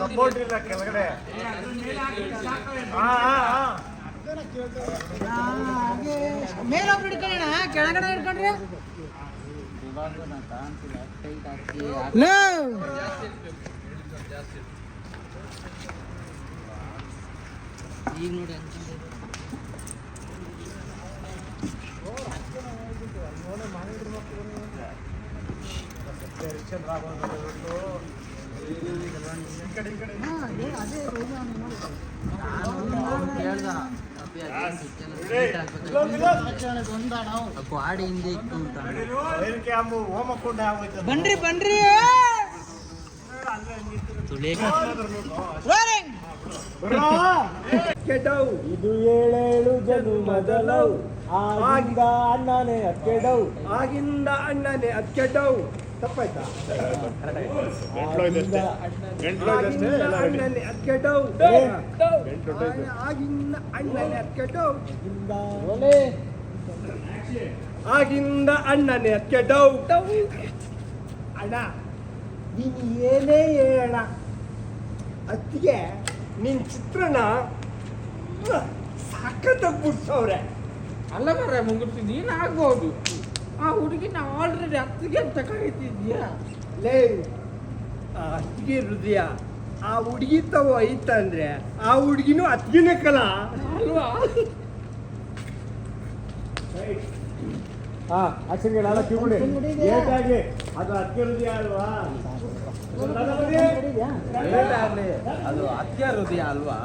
Support ಇಲ್ಲ ಕೆಳಗಡೆ ಹಾ ಹಾ ಹಾ ಮೇಲೊಬ್ರು ಹಿಡ್ಕೊಳ್ಳೋಣ ಕೆಳಗಡೆ ಹಿಡ್ಕೊಂಡ್ರೆ ಲೋ. ಈಗ ನೋಡಿ ಗಾಡಿ ಹಿಂದೆ ಆಗೋಯ್ತು ಬನ್ರಿ ಬನ್ರಿ ರೋರಿಂಗ್ ಇದು ಏಳೇಳು ಜನುಮದಲವು ಆಗಿಂದ ಅಣ್ಣನೇ ಅಕ್ಕೆಡವು ಆಗಿಂದ ಅಣ್ಣನೇ ಅಕ್ಕೆಡವು ತಪ್ಪಾಯ್ತಾ? ಆಗಿಂದ ಅಣ್ಣನೇ ಅಕ್ಕೆಡವು ಆಗಿಂದ ಅಣ್ಣನೇ ಅತ್ಕೆಡವು ಆಗಿಂದ ಅಣ್ಣನೇ ಅತ್ಕೆಡವು ಅಣ್ಣ ನೀನು ಏನೇ ಹೇಳ ಅತ್ತಿಗೆ ನಿನ್ ಚಿತ್ರಣ ಸಖತ್ತಾಗಿ ಬಿಡ್ಸವ್ರೆ ಅಲ್ಲ ಮರ ಮುಂಗುರ್ತಿ ಏನು ಆಗ್ಬೋದು. ಆ ಹುಡುಗಿನ ಆಲ್ರೆಡಿ ಅತ್ತಿಗೆ ಅಂತ ಕರೀತಿದ್ಯಾ? ಲೇ ಆ ಅತ್ತಿಗೆ ಹೃದಯ ಆ ಹುಡುಗಿ ತವ ಐತಂದ್ರೆ ಆ ಹುಡುಗಿನೂ ಅತ್ತಿಗೆನೇ ಕಲ. ಅಲ್ವಾ? ಹಾ ಅಕ್ಷರಿಗೆ ನಾಲ್ಕು ಕಿವಿಡಿ ಏಟಾಗ್ಲಿ ಅದು ಅಕ್ಕೆ ಹೃದಯ ಅಲ್ವಾ? ಅದು ಅತ್ಯ ಹೃದಯ ಅಲ್ವಾ?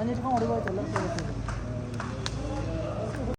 മഞ്ഞിട്ട് ഓടി പോയതല്ല